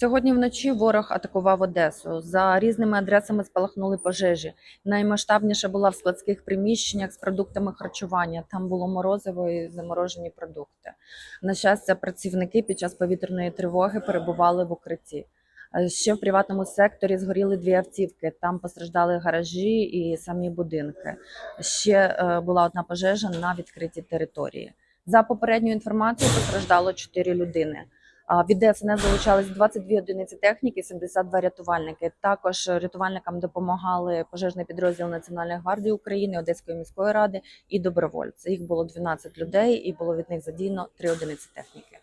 Сьогодні вночі ворог атакував Одесу. За різними адресами спалахнули пожежі. Наймасштабніша була в складських приміщеннях з продуктами харчування. Там було морозиво і заморожені продукти. На щастя, працівники під час повітряної тривоги перебували в укритті. Е, Ще в приватному секторі згоріли дві автівки. Там постраждали гаражі і самі будинки. Ще е, була одна пожежа на відкритій території. За попередньою інформацією, постраждало 4 людини. Від ДСНС залучались 22 одиниці техніки, 72 рятувальники. Також рятувальникам допомагали пожежний підрозділ Національної гвардії України, Одеської міської ради і добровольці. Їх було 12 людей, і було від них задіяно 3 одиниці техніки.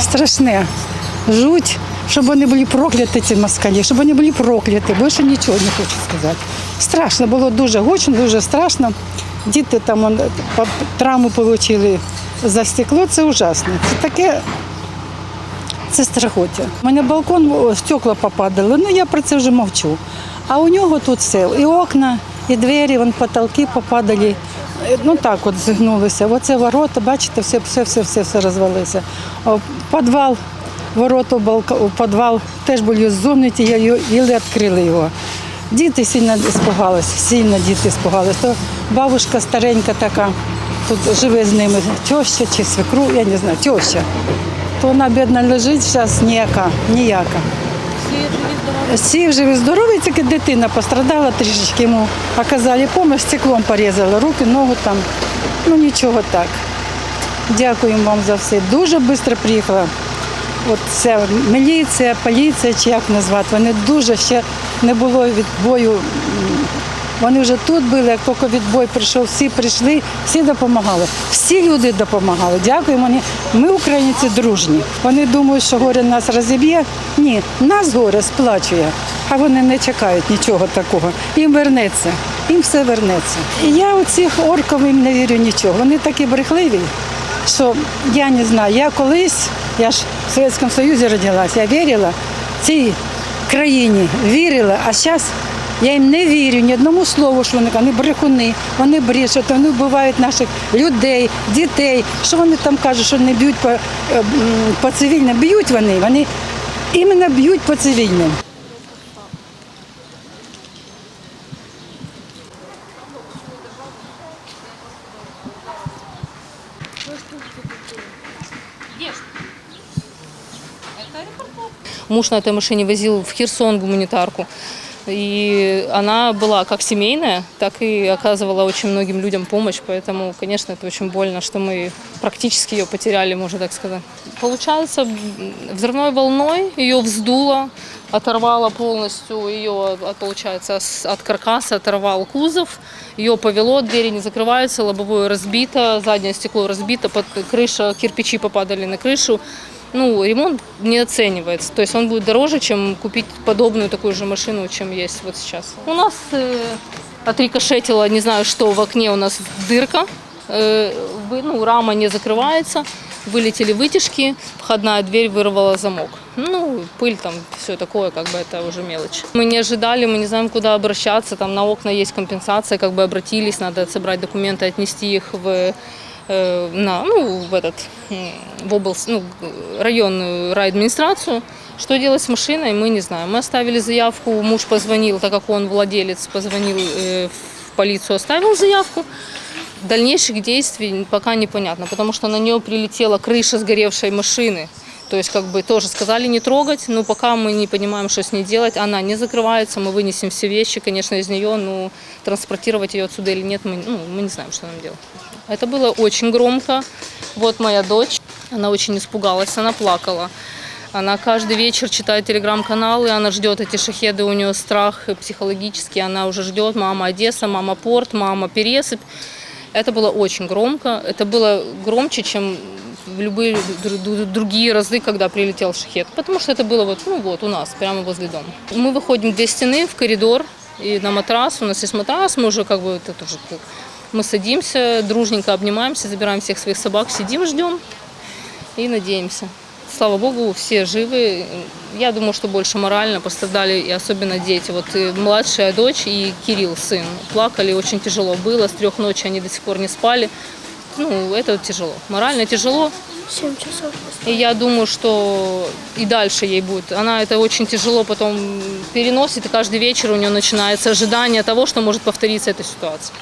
Страшне. Жуть, щоб вони були прокляті, ці москалі, щоб вони були прокляті. Більше нічого не хочу сказати. Страшно, було дуже гучно, дуже страшно. Діти там он, травму отримали за стекло, це ужасно. Це таке. Це страхоття. У мене балкон, стекла попадали, ну я про це вже мовчу. А у нього тут все, і окна, і двері, вон потолки попадали. Ну так от зігнулися. Оце ворота, бачите, все, все, все, все, все розвалилося. Підвал, ворота балка- у підвал теж були ззунуті, я його- їли відкрили його. Діти сильно спугалися, сильно діти спугалися. То бабушка старенька така, тут живе з ними, теща чи свекру, я не знаю, теща. То вона бідна лежить зараз ніяка, ніяка. Всі живі здорові, тільки дитина пострадала трішечки йому. Оказали допомогу, стеклом порізали руки, ногу там. Ну нічого так. Дякуємо вам за все. Дуже швидко приїхала. От ця міліція, поліція, чи як назвати. Вони дуже ще не було відбою. М, Вони вже тут були, як тільки відбой прийшов, всі прийшли, всі допомагали. Всі люди допомагали. Дякуємо. Вони, ми, українці, дружні. Вони думають, що горе нас розіб'є. Ні, нас горе сплачує, а вони не чекають нічого такого. Їм вернеться, їм все вернеться. І я у цих орків їм не вірю нічого. Вони такі брехливі що я не знаю, я колись, я ж в Совєтському Союзі родилась, я вірила цій країні, вірила, а зараз я їм не вірю ні одному слову, що вони, вони брехуни, вони брешуть, вони вбивають наших людей, дітей. Що вони там кажуть, що не б'ють по, е, по цивільним? Б'ють вони, вони іменно б'ють по цивільним. Муж на этой машине возил в Херсон гуманитарку. И она была как семейная, так и оказывала очень многим людям помощь. Поэтому, конечно, это очень больно, что мы практически ее потеряли, можно так сказать. Получается, м, взрывной волной ее вздуло, оторвало полностью ее, от- получается, с- от каркаса оторвал кузов. Ее повело, двери не закрываются, лобовое разбито, заднее стекло разбито, под крыша, кирпичи попадали на крышу ну, ремонт не оценивается. То есть он будет дороже, чем купить подобную такую же машину, чем есть вот сейчас. У нас э, отрикошетило, не знаю что, в окне у нас дырка, э, вы- ну, рама не закрывается, вылетели вытяжки, входная дверь вырвала замок. Ну, пыль там, все такое, как бы это уже мелочь. Мы не ожидали, мы не знаем, куда обращаться, там на окна есть компенсация, как бы обратились, надо собрать документы, отнести их в э, на, ну, в этот, в область, ну, районную райадминистрацию. Что делать с машиной, мы не знаем. Мы оставили заявку, муж позвонил, так как он владелец, позвонил э, в полицию, оставил заявку. Дальнейших действий пока непонятно, потому что на нее прилетела крыша сгоревшей машины. То есть, как бы тоже сказали не трогать, но пока мы не понимаем, что с ней делать. Она не закрывается, мы вынесем все вещи, конечно, из нее, но транспортировать ее отсюда или нет, мы, ну, мы не знаем, что нам делать. Это было очень громко. Вот моя дочь, она очень испугалась, она плакала. Она каждый вечер читает телеграм-каналы, она ждет эти шахеды, у нее страх психологический, она уже ждет мама Одесса, мама Порт, мама Пересыпь. Это было очень громко, это было громче, чем в любые дру- дру- другие разы, когда прилетел шахет. Потому что это было вот, ну вот у нас, прямо возле дома. Мы выходим две стены в коридор и на матрас. У нас есть матрас, мы уже как бы это тоже как- Мы садимся, дружненько обнимаемся, забираем всех своих собак, сидим, ждем и надеемся. Слава богу, все живы. Я думаю, что больше морально пострадали, и особенно дети. Вот и младшая дочь и Кирилл, сын, плакали, очень тяжело было. С трех ночи они до сих пор не спали. Ну, это тяжело. Морально тяжело. 7 часов. И я думаю, что и дальше ей будет. Она это очень тяжело потом переносит, и каждый вечер у нее начинается ожидание того, что может повториться эта ситуация.